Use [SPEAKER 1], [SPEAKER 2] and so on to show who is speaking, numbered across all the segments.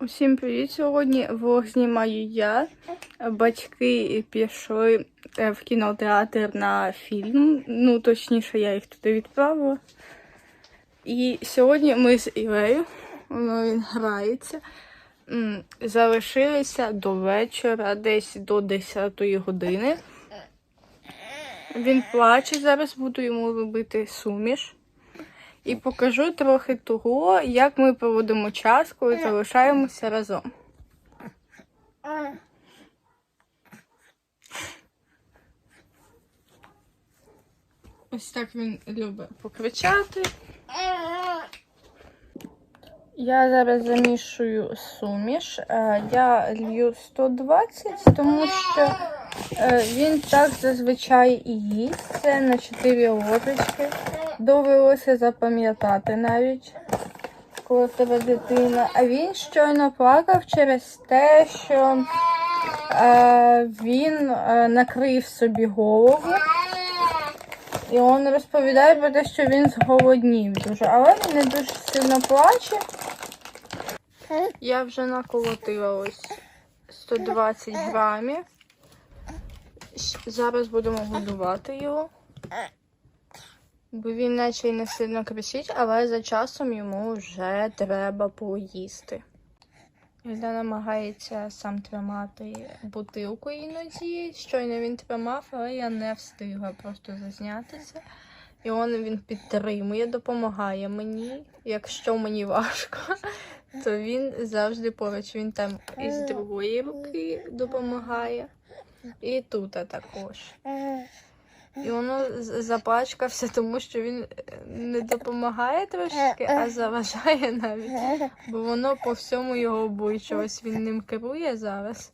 [SPEAKER 1] Усім привіт! Сьогодні влог знімаю я. Батьки пішли е, в кінотеатр на фільм. Ну, точніше, я їх туди відправила. І сьогодні ми з Ілею, він грається. Залишилися до вечора, десь до 10 години. Він плаче, зараз буду йому робити суміш. І покажу трохи того, як ми проводимо час, коли залишаємося разом. Ось так він любить покричати. Я зараз замішую суміш. Е, Я лью 120, тому що е, він так зазвичай і їсть. Це на 4 ложечки. Довелося запам'ятати навіть, коли в тебе дитина. А він щойно плакав через те, що е, він е, накрив собі голову. І він розповідає про те, що він зголоднів дуже, але він не дуже сильно плаче. Я вже наколотила ось 120 грамів. Зараз будемо годувати його. Бо він наче й не сильно кричить, але за часом йому вже треба поїсти. Він намагається сам тримати бутилку іноді. Щойно він тримав, але я не встигла просто зазнятися. І он він підтримує, допомагає мені. Якщо мені важко, то він завжди поруч. Він там із другої руки допомагає. І тут також. І воно запачкався, тому що він е, не допомагає трошки, а заважає навіть. Бо воно по всьому його обличчю. Ось він ним керує зараз.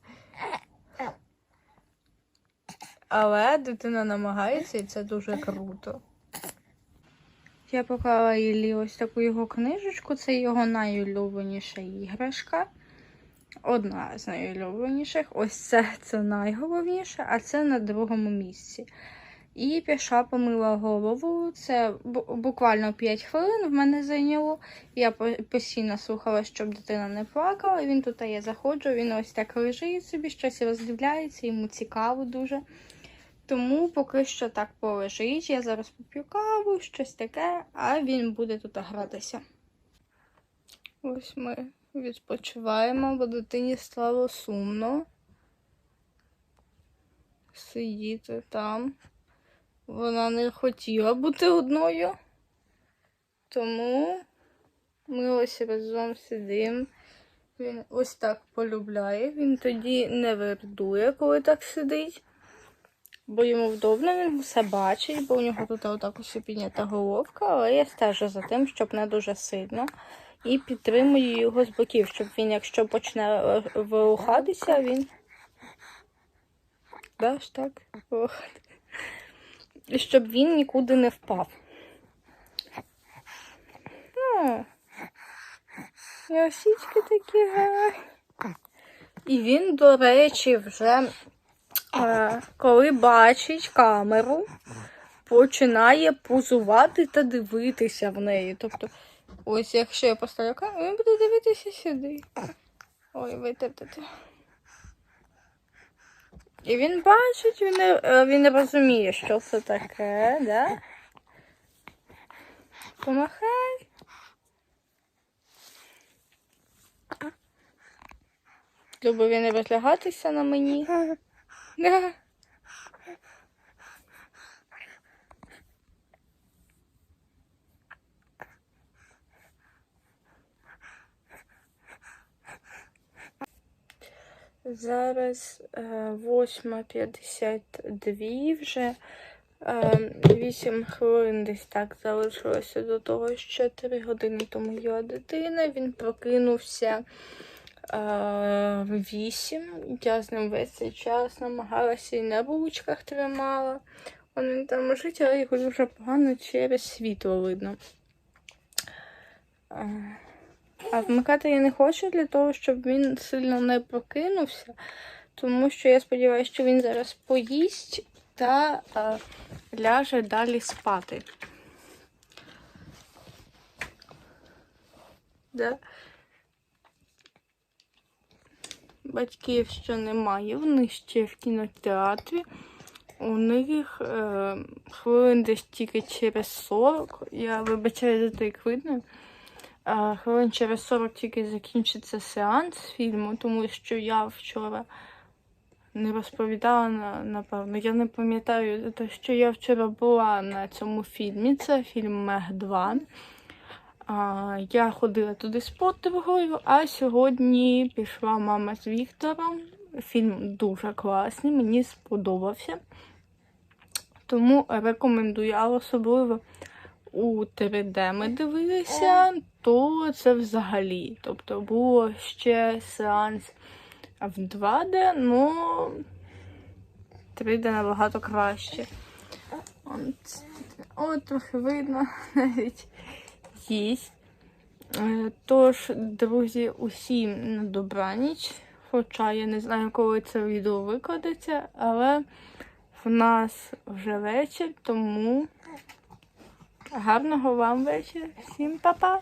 [SPEAKER 1] Але дитина намагається, і це дуже круто. Я поклала Іллі ось таку його книжечку. Це його найулюбленіша іграшка. Одна з найулюбленіших. Ось це, це найголовніше, а це на другому місці. І пішла помила голову. Це буквально 5 хвилин в мене зайняло. Я постійно слухала, щоб дитина не плакала. Він тут я заходжу, він ось так лежить собі, щось роздивляється, йому цікаво дуже. Тому поки що так полежить. Я зараз поп'ю каву, щось таке, а він буде тут гратися. Ось ми відпочиваємо, бо дитині стало сумно сидіти там. Вона не хотіла бути одною. Тому ми ось разом сидимо. Він ось так полюбляє. Він тоді не вердує, коли так сидить. Бо йому вдобно, він все бачить, бо у нього тут отак ось піднята головка, але я стежу за тим, щоб не дуже сильно. І підтримую його з боків, щоб він, якщо почне е, вилухатися, він. Да, ж так? Вилухатися. І щоб він нікуди не впав. Ну, осічки такі гарні. І він, до речі, вже е, коли бачить камеру, починає позувати та дивитися в неї. Тобто, ось якщо я поставлю камеру, він буде дивитися сюди. Ой, витерпите. І він бачить, він, не- е, він розуміє, що це таке, да? Помахай. Любив він не розлягатися на мені. Да. Зараз е, 8.52 вже. Е, 8 хвилин десь так залишилося до того, що 3 години тому їла дитина. Він прокинувся е, в 8. Я з ним весь цей час намагалася і на ручках тримала. Він там лежить, але його дуже погано через світло видно. А вмикати я не хочу для того, щоб він сильно не прокинувся, тому що я сподіваюся, що він зараз поїсть та е, ляже далі спати. Да? батьків ще немає, вони ще в кінотеатрі. У них е, хвилин десь тільки через 40. Я вибачаю за як видно. Хвилин через 40 тільки закінчиться сеанс фільму, тому що я вчора не розповідала, напевно. Я не пам'ятаю, те, що я вчора була на цьому фільмі. Це фільм Мег 2. А, я ходила туди з подругою, а сьогодні пішла мама з Віктором. Фільм дуже класний, мені сподобався. Тому рекомендую, а особливо у 3D ми дивилися, то це взагалі. Тобто було ще сеанс в 2D, ну 3D набагато краще. От, трохи видно навіть їсть. Е, Тож, друзі, усім на добраніч. Хоча я не знаю, коли це відео викладеться, але в нас вже вечір, тому гарного вам вечора. Всім па-па!